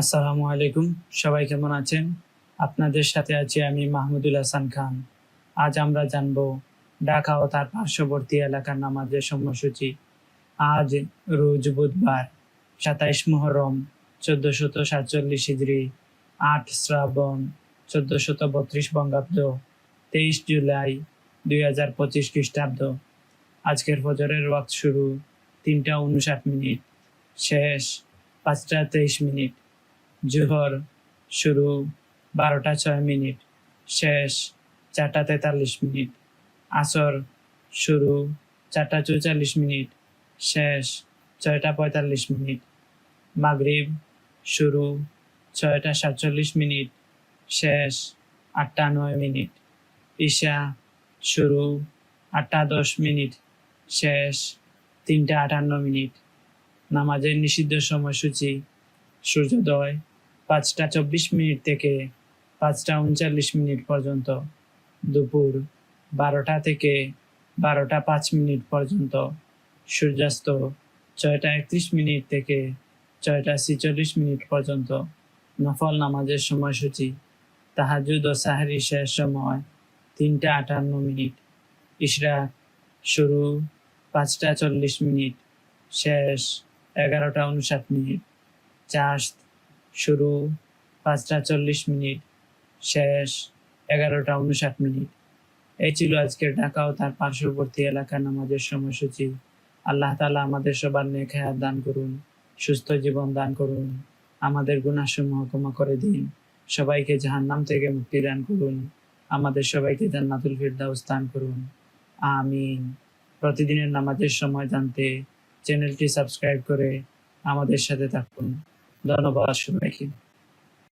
আসসালামু আলাইকুম, সবাই কেমন আছেন? আপনাদের সাথে আছি আমি মাহমুদুল হাসান খান। আজ আমরা জানব ঢাকা ও তার পার্শ্ববর্তী এলাকার নামাজের সময়সূচি। আজ রোজ বুধবার, সাতাইশ মহরম চোদ্দশত সাতচল্লিশ হিজড়ি আট শ্রাবণ, চোদ্দশত বত্রিশ বঙ্গাব্দ, তেইশ জুলাই দুই হাজার পঁচিশ খ্রিস্টাব্দ। আজকের ফজরের ওয়াক্ত শুরু তিনটা উনষাট মিনিট, শেষ পাঁচটা তেইশ মিনিট। জোহর শুরু বারোটা ছয় মিনিট, শেষ চারটা তেতাল্লিশ মিনিট, আসর শুরু চারটা চৌচল্লিশ মিনিট, শেষ ছয়টা পঁয়তাল্লিশ মিনিট, মাগরিব শুরু ছয়টা সাতচল্লিশ মিনিট, শেষ আটটা নয় মিনিট, ঈশা শুরু আটটা দশ মিনিট, শেষ তিনটা আটান্ন মিনিট, নামাজের নিষিদ্ধ সময়সূচি, সূর্যোদয় পাঁচটা চব্বিশ মিনিট থেকে পাঁচটা উনচল্লিশ মিনিট পর্যন্ত। দুপুর বারোটা থেকে বারোটা পাঁচ মিনিট পর্যন্ত। সূর্যাস্ত ছয়টা একত্রিশ মিনিট থেকে ছয়টা ছিচল্লিশ মিনিট পর্যন্ত। নফল নামাজের সময়সূচি তাহাজুদ ও সাহারি শেষ সময় তিনটা আটান্ন মিনিট। ইশরাক শুরু পাঁচটা চল্লিশ মিনিট, শেষ এগারোটা উনষাট মিনিট। চাষ শুরু পাঁচটা চল্লিশ মিনিট, শেষ এগারোটা উনষাট মিনিট। এই ছিল আজকের ঢাকা ও তার পার্শ্ববর্তী এলাকার নামাজের সময়সূচি। আল্লাহ তালা আমাদের সবার নেক হায়াত দান করুন, সুস্থ জীবন দান করুন, আমাদের গুণাসমূহ ক্ষমা করে দিন। সবাইকে জাহান্নাম থেকে মুক্তি দান করুন, আমাদের সবাইকে জান্নাতুল ফিরদাউস দান করুন। আমিন। প্রতিদিনের নামাজের সময় জানতে চ্যানেলটি সাবস্ক্রাইব করে আমাদের সাথে থাকুন। ধন্যবাদ সবাইকে